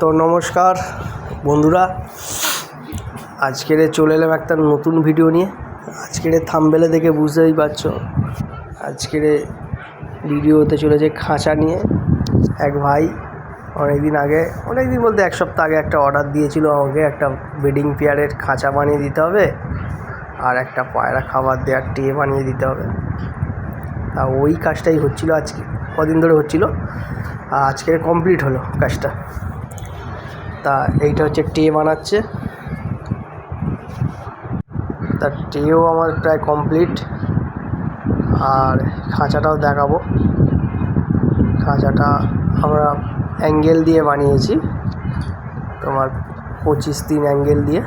তো নমস্কার বন্ধুরা। আজকের চলে এলাম একটা নতুন ভিডিও নিয়ে। আজকের থামবেলে দেখে বুঝতেই পারছ, আজকের ভিডিও হতে চলেছে খাঁচা নিয়ে। এক ভাই অনেক দিন আগে অনেক দিন বলতে এক সপ্তাহ আগে একটা অর্ডার দিয়েছিল আমাকে, একটা বেডিং পেয়ারের খাঁচা বানিয়ে দিতে হবে আর একটা পায়রা খাবার দেওয়ার টে বানিয়ে দিতে হবে। তা ওই কাজটাই হচ্ছিল আজকে, কদিন ধরে হচ্ছিল। আর আজকের কমপ্লিট হলো কাজটা। তা এইটা হচ্ছে টে বানাচ্ছে তা টেও আমার প্রায় কমপ্লিট। আর খাঁচাটাও দেখাবো। খাঁচাটা আমরা অ্যাঙ্গেল দিয়ে বানিয়েছি। তোমার পঁচিশ তিন অ্যাঙ্গেল দিয়ে।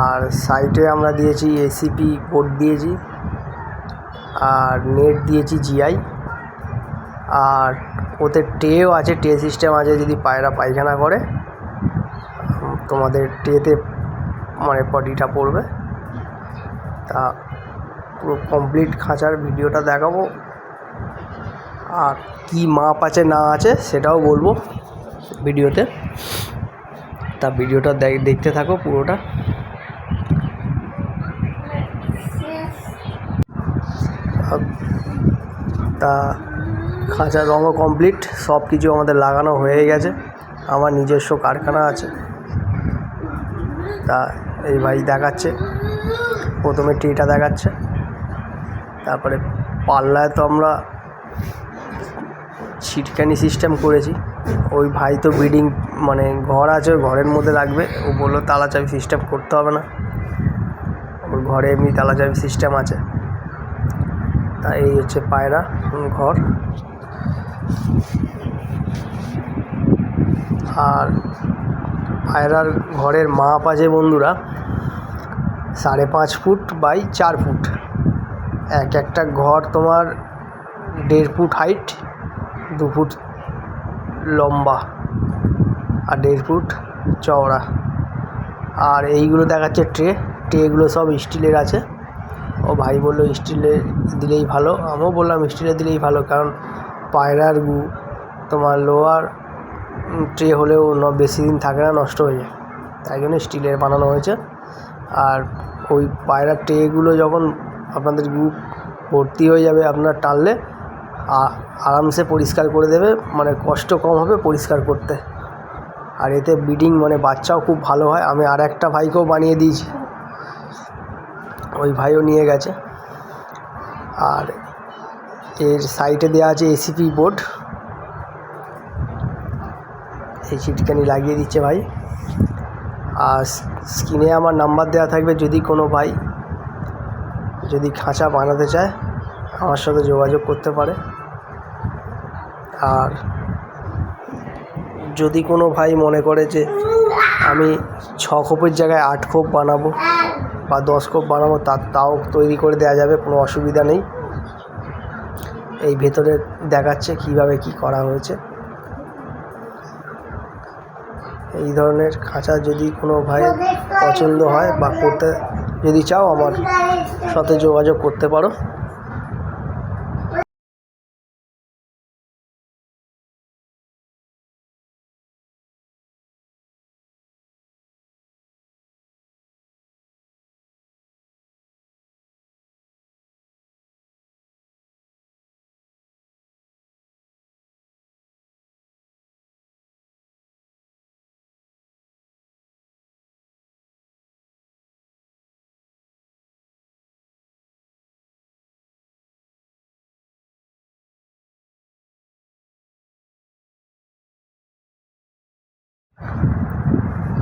আর সাইডে আমরা দিয়েছি এসিপি বোর্ড দিয়েছি। আর নেট দিয়েছি জিআই আর ওতে ট্রেও আছে ট্রে সিস্টেম আছে, যদি পায়রা পায়খানা করে, তোমাদের ট্রেতে মানে পটিটা পড়বে। তা পুরো কমপ্লিট খাঁচার ভিডিওটা দেখাবো। আর কি মাপ আছে, না আছে, সেটাও বলব ভিডিওতে। তা ভিডিওটা দেখ- দেখতে থাকো পুরোটা। তা খাঁচার রঙও কমপ্লিট সব কিছু আমাদের লাগানো হয়ে গেছে। আমার নিজস্ব কারখানা আছে। তা এই ভাই দেখাচ্ছে। প্রথমে ট্রেটা দেখাচ্ছে। তারপরে পাল্লায় তো আমরা ছিটকানি সিস্টেম করেছি। ওই ভাই তো বিডিং মানে ঘর আছে ঘরের মধ্যে রাখবে। ও বলল, তালা চাবি সিস্টেম করতে হবে না। ওর ঘরে এমনি তালা চাবি সিস্টেম আছে। তা এই হচ্ছে পায়রা ঘর। আর পায়রার ঘরের মাপ আছে বন্ধুরা, সাড়ে পাঁচ ফুট বাই চার ফুট। এক একটা ঘর তোমার দেড় ফুট হাইট দু ফুট লম্বা আর দেড় ফুট চওড়া। আর এইগুলো দেখাচ্ছে ট্রে ট্রেগুলো সব স্টিলের আছে। ও ভাই বলল স্টিলের দিলেই ভালো, আমিও বললাম স্টিলের দিলেই ভালো, কারণ পায়রার গু, তোমার লোয়ার ট্রে হলেও বেশি দিন থাকে না, নষ্ট হয়ে যায়। তাই জন্য স্টিলের বানানো হয়েছে। আর ওই পায়রার ট্রেগুলো যখন আপনাদের গু ভর্তি হয়ে যাবে আপনার টানলে আরামসে পরিষ্কার করে দেবে মানে কষ্ট কম হবে পরিষ্কার করতে। আর এতে ব্রিডিং মানে বাচ্চাও খুব ভালো হয়। আমি আর একটা ভাইকেও বানিয়ে দিয়েছি। ওই ভাইও নিয়ে গেছে। আর এর সাইডে দেওয়া আছে এসিপি বোর্ড এই চিটকানি লাগিয়ে দিচ্ছে ভাই। আর স্ক্রিনে আমার নাম্বার দেওয়া থাকবে যদি কোনো ভাই যদি খাঁচা বানাতে চায়, আমার সাথে যোগাযোগ করতে পারে। আর যদি কোনো ভাই মনে করে যে আমি ছ খোপের জায়গায় আট খোপ বানাবো বা দশ খোপ বানাবো, তা, তাও তৈরি করে দেওয়া যাবে, কোনো অসুবিধা নেই। এই ভেতরে দেখাচ্ছে কীভাবে কি করা হয়েছে। এই ধরনের খাঁচা যদি কোনো ভাই পছন্দ হয় বা করতে যদি চাও, আমার সাথে যোগাযোগ করতে পারো।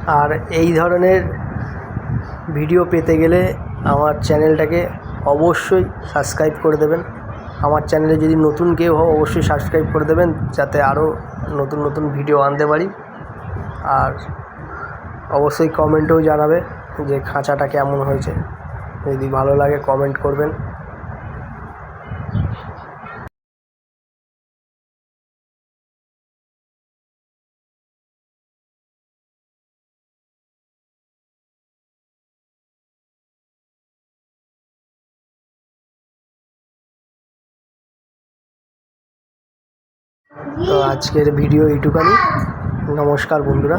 আর এই ধরনের ভিডিও পেতে গেলে আমার চ্যানেলটাকে অবশ্যই সাবস্ক্রাইব করে দেবেন। আমার চ্যানেলে যদি নতুন কেউ হও, অবশ্যই সাবস্ক্রাইব করে দেবেন, যাতে আরও নতুন নতুন ভিডিও আনতে পারি। আর অবশ্যই কমেন্টেও জানাবে যে খাঁচাটা কেমন হয়েছে। যদি ভালো লাগে কমেন্ট করবেন। তো আজকের ভিডিও এইটুকানি নমস্কার বন্ধুরা।